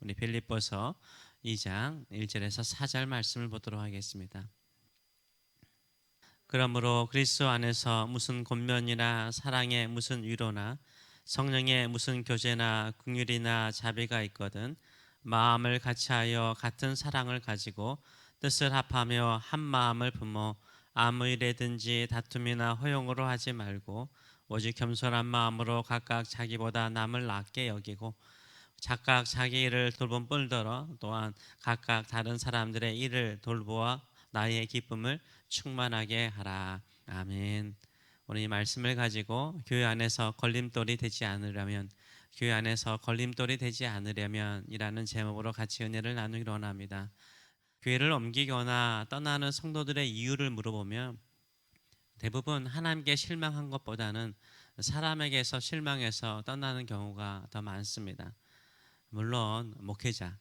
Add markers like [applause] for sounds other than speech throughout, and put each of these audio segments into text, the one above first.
우리 빌립보서 2장 1절에서 4절 말씀을 보도록 하겠습니다. 그러므로 그리스도 안에서 무슨 권면이나 사랑의 무슨 위로나 성령의 무슨 교제나 긍휼이나 자비가 있거든 마음을 같이하여 같은 사랑을 가지고 뜻을 합하며 한 마음을 품어 아무 일에든지 다툼이나 허용으로 하지 말고 오직 겸손한 마음으로 각각 자기보다 남을 낫게 여기고 각각 자기 일을 돌본 뿔더러 또한 각각 다른 사람들의 일을 돌보아 나의 기쁨을 충만하게 하라. 아멘. 오늘 이 말씀을 가지고 교회 안에서 걸림돌이 되지 않으려면 교회 안에서 걸림돌이 되지 않으려면이라는 제목으로 같이 은혜를 나누기로 원합니다. 교회를 옮기거나 떠나는 성도들의 이유를 물어보면 대부분 하나님께 실망한 것보다는 사람에게서 실망해서 떠나는 경우가 더 많습니다. 물론 목회자,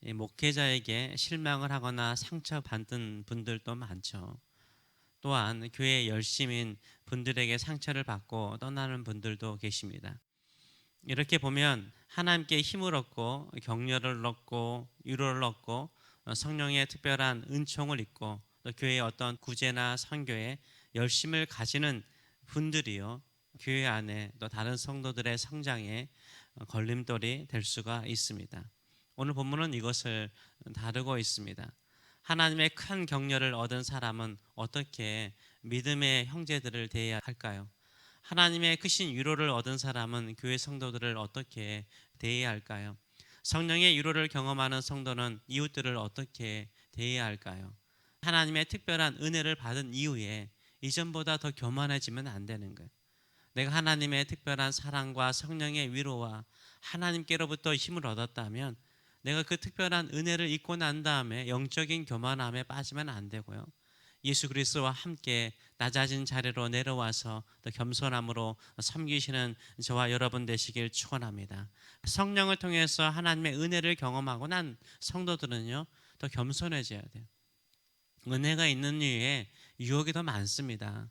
이 목회자에게 실망을 하거나 상처받은 분들도 많죠. 또한 교회 열심인 분들에게 상처를 받고 떠나는 분들도 계십니다. 이렇게 보면 하나님께 힘을 얻고 격려를 얻고 위로를 얻고 성령의 특별한 은총을 입고 또 교회의 어떤 구제나 선교에 열심을 가지는 분들이요 교회 안에 또 다른 성도들의 성장에 걸림돌이 될 수가 있습니다. 오늘 본문은 이것을 다루고 있습니다. 하나님의 큰 격려를 얻은 사람은 어떻게 믿음의 형제들을 대해야 할까요? 하나님의 크신 위로를 얻은 사람은 교회 성도들을 어떻게 대해야 할까요? 성령의 위로를 경험하는 성도는 이웃들을 어떻게 대해야 할까요? 하나님의 특별한 은혜를 받은 이후에 이전보다 더 교만해지면 안 되는 거예요. 내가 하나님의 특별한 사랑과 성령의 위로와 하나님께로부터 힘을 얻었다면 내가 그 특별한 은혜를 잊고 난 다음에 영적인 교만함에 빠지면 안 되고요. 예수 그리스도와 함께 낮아진 자리로 내려와서 더 겸손함으로 섬기시는 저와 여러분 되시길 축원합니다. 성령을 통해서 하나님의 은혜를 경험하고 난 성도들은요 더 겸손해져야 돼요. 은혜가 있는 이유에 유혹이 더 많습니다.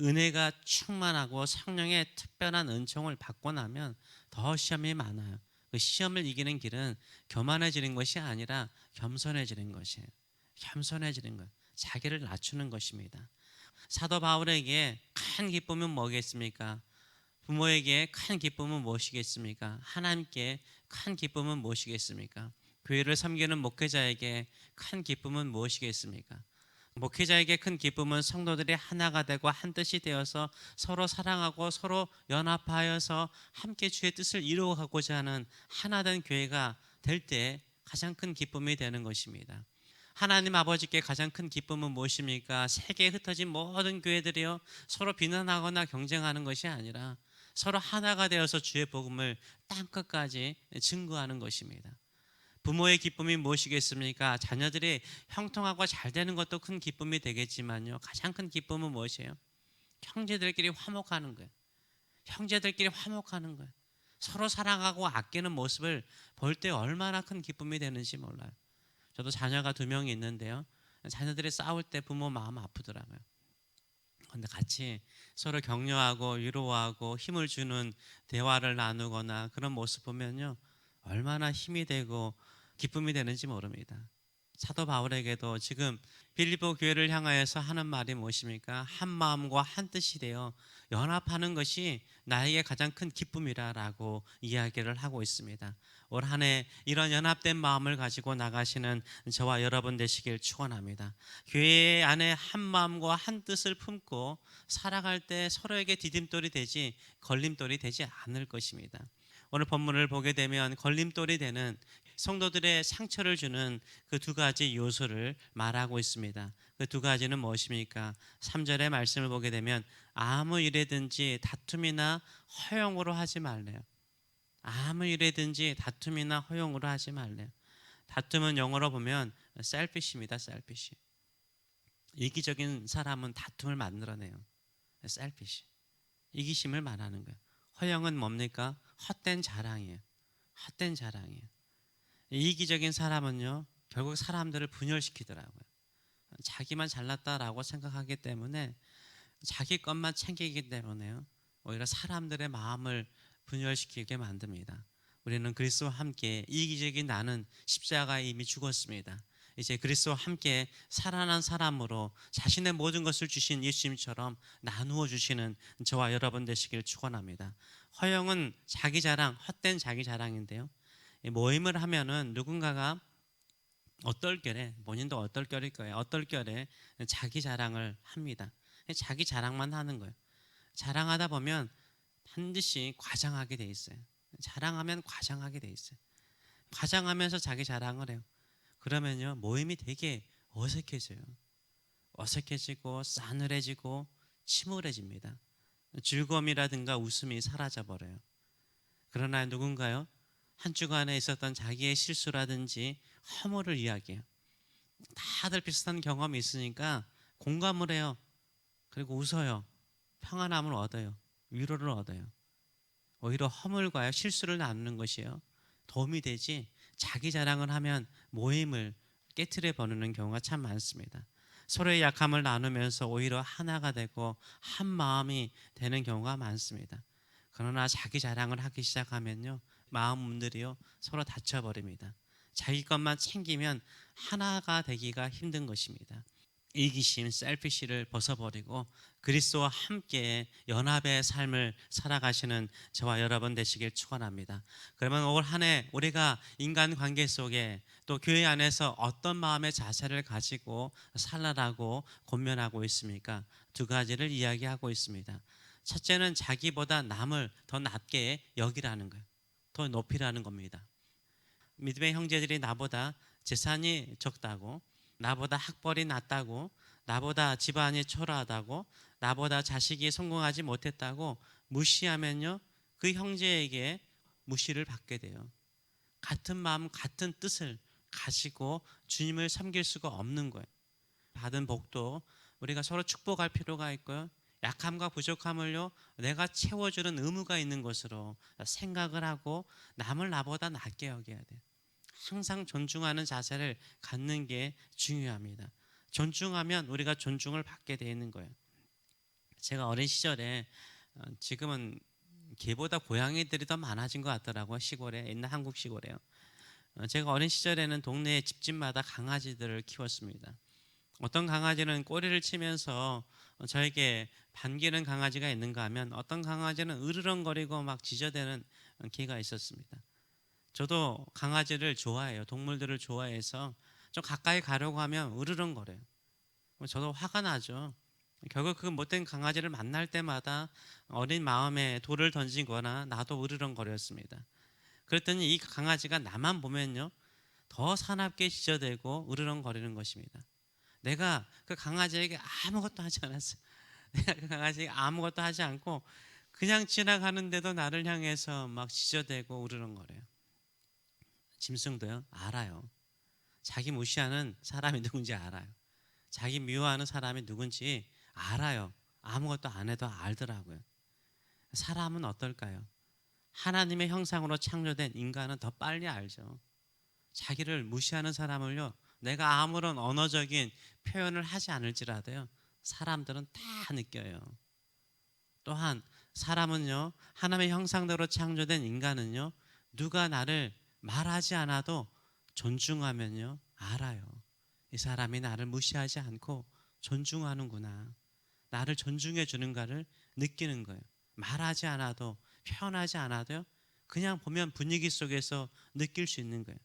은혜가 충만하고 성령의 특별한 은총을 받고 나면 더 시험이 많아요. 그 시험을 이기는 길은 교만해지는 것이 아니라 겸손해지는 것이에요. 겸손해지는 것, 자기를 낮추는 것입니다. 사도 바울에게 큰 기쁨은 뭐겠습니까? 부모에게 큰 기쁨은 무엇이겠습니까? 하나님께 큰 기쁨은 무엇이겠습니까? 교회를 섬기는 목회자에게 큰 기쁨은 무엇이겠습니까? 목회자에게 큰 기쁨은 성도들이 하나가 되고 한 뜻이 되어서 서로 사랑하고 서로 연합하여서 함께 주의 뜻을 이루어가고자 하는 하나된 교회가 될 때 가장 큰 기쁨이 되는 것입니다. 하나님 아버지께 가장 큰 기쁨은 무엇입니까? 세계에 흩어진 모든 교회들이요 서로 비난하거나 경쟁하는 것이 아니라 서로 하나가 되어서 주의 복음을 땅 끝까지 증거하는 것입니다. 부모의 기쁨이 무엇이겠습니까? 자녀들이 형통하고 잘 되는 것도 큰 기쁨이 되겠지만요. 가장 큰 기쁨은 무엇이에요? 형제들끼리 화목하는 거예요. 형제들끼리 화목하는 거예요. 서로 사랑하고 아끼는 모습을 볼 때 얼마나 큰 기쁨이 되는지 몰라요. 저도 자녀가 두 명이 있는데요. 자녀들이 싸울 때 부모 마음 아프더라고요. 근데 같이 서로 격려하고 위로하고 힘을 주는 대화를 나누거나 그런 모습 보면요. 얼마나 힘이 되고 기쁨이 되는지 모릅니다. 사도 바울에게도 지금 빌립보 교회를 향하여서 하는 말이 무엇입니까? 한 마음과 한 뜻이 되어 연합하는 것이 나에게 가장 큰 기쁨이라라고 이야기를 하고 있습니다. 올 한해 이런 연합된 마음을 가지고 나가시는 저와 여러분 되시길 축원합니다. 교회 안에 한 마음과 한 뜻을 품고 살아갈 때 서로에게 디딤돌이 되지 걸림돌이 되지 않을 것입니다. 오늘 본문을 보게 되면 걸림돌이 되는 성도들의 상처를 주는 그 두 가지 요소를 말하고 있습니다. 그 두 가지는 무엇입니까? 3절의 말씀을 보게 되면 아무 일에든지 다툼이나 허용으로 하지 말래요. 아무 일에든지 다툼이나 허용으로 하지 말래요. 다툼은 영어로 보면 셀피시입니다. 셀피시. 이기적인 사람은 다툼을 만들어내요. 셀피시. 이기심을 말하는 거예요. 허영은 뭡니까? 헛된 자랑이에요. 헛된 자랑이에요. 이기적인 사람은요, 결국 사람들을 분열시키더라고요. 자기만 잘났다라고 생각하기 때문에 자기 것만 챙기기 때문에요. 오히려 사람들의 마음을 분열시키게 만듭니다. 우리는 그리스도와 함께 이기적인 나는 십자가에 이미 죽었습니다. 이제 그리스도와 함께 살아난 사람으로 자신의 모든 것을 주신 예수님처럼 나누어 주시는 저와 여러분 되시길 축원합니다. 허영은 자기 자랑, 헛된 자기 자랑인데요. 이 모임을 하면은 누군가가 어떨결에 본인도 어떨결일 거예요. 어떨결에 자기 자랑을 합니다. 자기 자랑만 하는 거예요. 자랑하다 보면 반드시 과장하게 돼 있어요. 자랑하면 과장하게 돼 있어요. 과장하면서 자기 자랑을 해요. 그러면요 모임이 되게 어색해져요. 어색해지고 싸늘해지고 침울해집니다. 즐거움이라든가 웃음이 사라져 버려요. 그러나 누군가요 한 주간에 있었던 자기의 실수라든지 허물을 이야기해요. 다들 비슷한 경험이 있으니까 공감을 해요. 그리고 웃어요. 평안함을 얻어요. 위로를 얻어요. 오히려 허물과 실수를 나누는 것이요. 도움이 되지 자기 자랑을 하면 모임을 깨트려 버리는 경우가 참 많습니다. 서로의 약함을 나누면서 오히려 하나가 되고 한 마음이 되는 경우가 많습니다. 그러나 자기 자랑을 하기 시작하면요. 마음들이요. 서로 다쳐버립니다. 자기 것만 챙기면 하나가 되기가 힘든 것입니다. 이기심, 셀피시를 벗어버리고 그리스도와 함께 연합의 삶을 살아가시는 저와 여러분 되시길 축원합니다. 그러면 올 한 해 우리가 인간 관계 속에 또 교회 안에서 어떤 마음의 자세를 가지고 살아라고 권면하고 있습니까? 두 가지를 이야기하고 있습니다. 첫째는 자기보다 남을 더 낮게 여기라는 거예요. 더 높이라는 겁니다. 믿음의 형제들이 나보다 재산이 적다고 나보다 학벌이 낮다고 나보다 집안이 초라하다고 나보다 자식이 성공하지 못했다고 무시하면요 그 형제에게 무시를 받게 돼요. 같은 마음 같은 뜻을 가지고 주님을 섬길 수가 없는 거예요. 받은 복도 우리가 서로 축복할 필요가 있고요. 약함과 부족함을요 내가 채워주는 의무가 있는 것으로 생각을 하고 남을 나보다 낮게 여겨야 돼요. 항상 존중하는 자세를 갖는 게 중요합니다. 존중하면 우리가 존중을 받게 되는 거예요. 제가 어린 시절에 어, 지금은 개보다 고양이들이 더 많아진 것 같더라고요. 시골에 옛날 한국 시골에요. 어, 제가 어린 시절에는 동네 집집마다 강아지들을 키웠습니다. 어떤 강아지는 꼬리를 치면서 어, 저에게 반기는 강아지가 있는가 하면 어떤 강아지는 으르렁거리고 막 짖어대는 개가 있었습니다. 저도 강아지를 좋아해요. 동물들을 좋아해서 좀 가까이 가려고 하면 으르렁거려요. 저도 화가 나죠. 결국 그 못된 강아지를 만날 때마다 어린 마음에 돌을 던지거나 나도 으르렁거렸습니다. 그랬더니 이 강아지가 나만 보면요 더 사납게 짖어대고 으르렁거리는 것입니다. 내가 그 강아지에게 아무것도 하지 않았어요. [laughs] 내가 그 강아지에게 아무것도 하지 않고 그냥 지나가는데도 나를 향해서 막 짖어대고 으르렁거려요. 짐승도요 알아요. 자기 무시하는 사람이 [laughs] 누군지 알아요. 자기 미워하는 사람이 누군지 알아요. 아무것도 안 해도 알더라고요. 사람은 어떨까요? 하나님의 형상으로 창조된 인간은 더 빨리 알죠. 자기를 무시하는 사람을요, 내가 아무런 언어적인 표현을 하지 않을지라도요, 사람들은 다 느껴요. 또한 사람은요, 하나님의 형상대로 창조된 인간은요, 누가 나를 말하지 않아도 존중하면요 알아요. 이 사람이 나를 무시하지 않고 존중하는구나. 나를 존중해 주는가를 느끼는 거예요. 말하지 않아도 표현하지 않아도요. 그냥 보면 분위기 속에서 느낄 수 있는 거예요.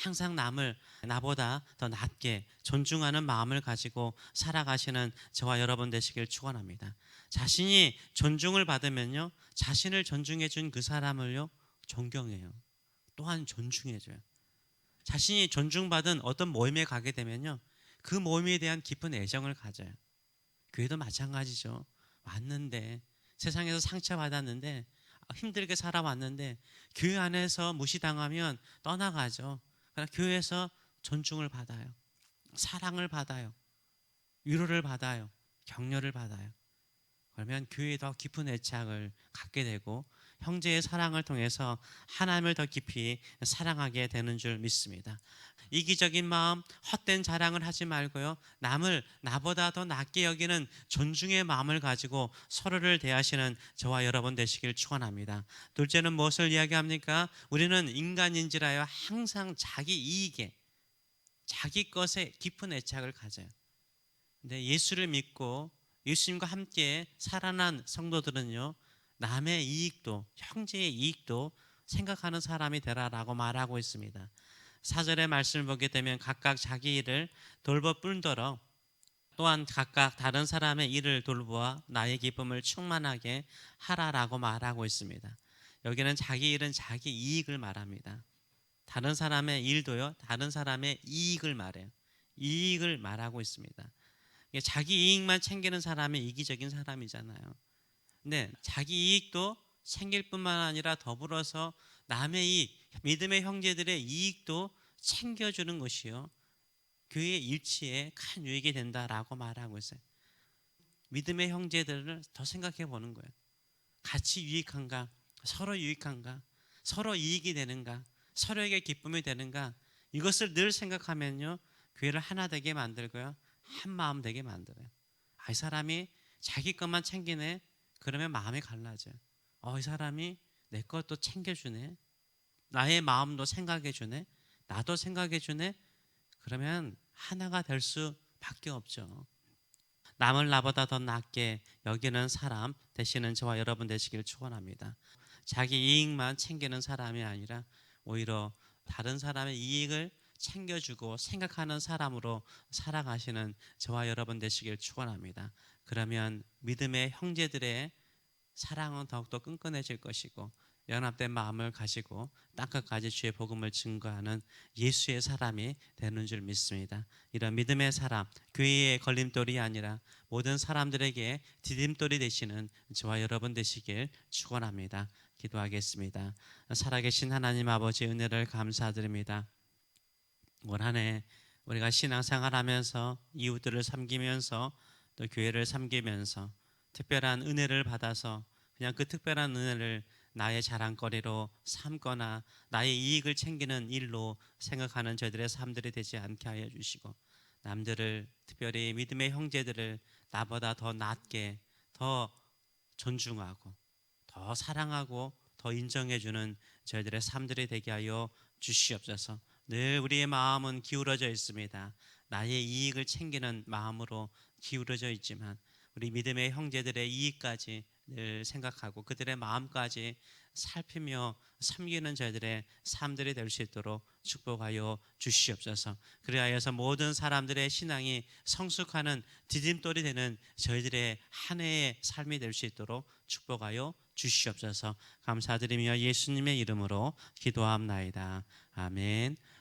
항상 남을 나보다 더 낮게 존중하는 마음을 가지고 살아가시는 저와 여러분 되시길 축원합니다. 자신이 존중을 받으면요. 자신을 존중해 준 그 사람을요. 존경해요. 또한 존중해 줘요. 자신이 존중받은 어떤 모임에 가게 되면요. 그 모임에 대한 깊은 애정을 가져요. 교회도 마찬가지죠. 왔는데 세상에서 상처받았는데 힘들게 살아왔는데 교회 안에서 무시당하면 떠나가죠. 그러나 교회에서 존중을 받아요. 사랑을 받아요. 위로를 받아요. 격려를 받아요. 그러면 교회에 더 깊은 애착을 갖게 되고 형제의 사랑을 통해서 하나님을 더 깊이 사랑하게 되는 줄 믿습니다. 이기적인 마음, 헛된 자랑을 하지 말고요. 남을 나보다 더 낫게 여기는 존중의 마음을 가지고 서로를 대하시는 저와 여러분 되시길 축원합니다. 둘째는 무엇을 이야기합니까? 우리는 인간인지라요 항상 자기 이익에 자기 것에 깊은 애착을 가져요. 근데 예수를 믿고 예수님과 함께 살아난 성도들은요 남의 이익도 형제의 이익도 생각하는 사람이 되라라고 말하고 있습니다. 사절의 말씀을 보게 되면 각각 자기 일을 돌보 뿐더러 또한 각각 다른 사람의 일을 돌보아 나의 기쁨을 충만하게 하라라고 말하고 있습니다. 여기는 자기 일은 자기 이익을 말합니다. 다른 사람의 일도요, 다른 사람의 이익을 말해요. 이익을 말하고 있습니다. 자기 이익만 챙기는 사람이 이기적인 사람이잖아요. 근데 자기 이익도 챙길 뿐만 아니라 더불어서 남의 이익, 믿음의 형제들의 이익도 챙겨주는 것이요. 교회 일치에 큰 유익이 된다라고 말하고 있어요. 믿음의 형제들을 더 생각해 보는 거예요. 같이 유익한가? 서로 유익한가? 서로 이익이 되는가? 서로에게 기쁨이 되는가? 이것을 늘 생각하면요. 교회를 하나 되게 만들고요. 한 마음 되게 만들어요. 아, 이 사람이 자기 것만 챙기네. 그러면 마음이 갈라져요. 어, 이 사람이 내 것도 챙겨주네. 나의 마음도 생각해주네. 나도 생각해주네. 그러면 하나가 될 수밖에 없죠. 남을 나보다 더 낫게 여기는 사람 되시는 저와 여러분 되시길 축원합니다. 자기 이익만 챙기는 사람이 아니라 오히려 다른 사람의 이익을 챙겨주고 생각하는 사람으로 살아가시는 저와 여러분 되시길 축원합니다. 그러면 믿음의 형제들의 사랑은 더욱더 끈끈해질 것이고 연합된 마음을 가지고 땅끝까지 주의 복음을 증거하는 예수의 사람이 되는 줄 믿습니다. 이런 믿음의 사람, 교회의 걸림돌이 아니라 모든 사람들에게 디딤돌이 되시는 저와 여러분 되시길 축원합니다. 기도하겠습니다. 살아계신 하나님 아버지 은혜를 감사드립니다. 올 한해 우리가 신앙생활하면서 이웃들을 섬기면서 또 교회를 섬기면서 특별한 은혜를 받아서 그냥 그 특별한 은혜를 나의 자랑거리로 삼거나 나의 이익을 챙기는 일로 생각하는 저희들의 삶들이 되지 않게 하여 주시고 남들을 특별히 믿음의 형제들을 나보다 더 낮게 더 존중하고 더 사랑하고 더 인정해 주는 저희들의 삶들이 되게 하여 주시옵소서. 늘 우리의 마음은 기울어져 있습니다. 나의 이익을 챙기는 마음으로 기울어져 있지만 우리 믿음의 형제들의 이익까지 늘 생각하고 그들의 마음까지 살피며 섬기는 저희들의 삶들이 될 수 있도록 축복하여 주시옵소서. 그리하여서 모든 사람들의 신앙이 성숙하는 디딤돌이 되는 저희들의 한 해의 삶이 될 수 있도록 축복하여 주시옵소서. 감사드리며 예수님의 이름으로 기도함나이다. 아멘.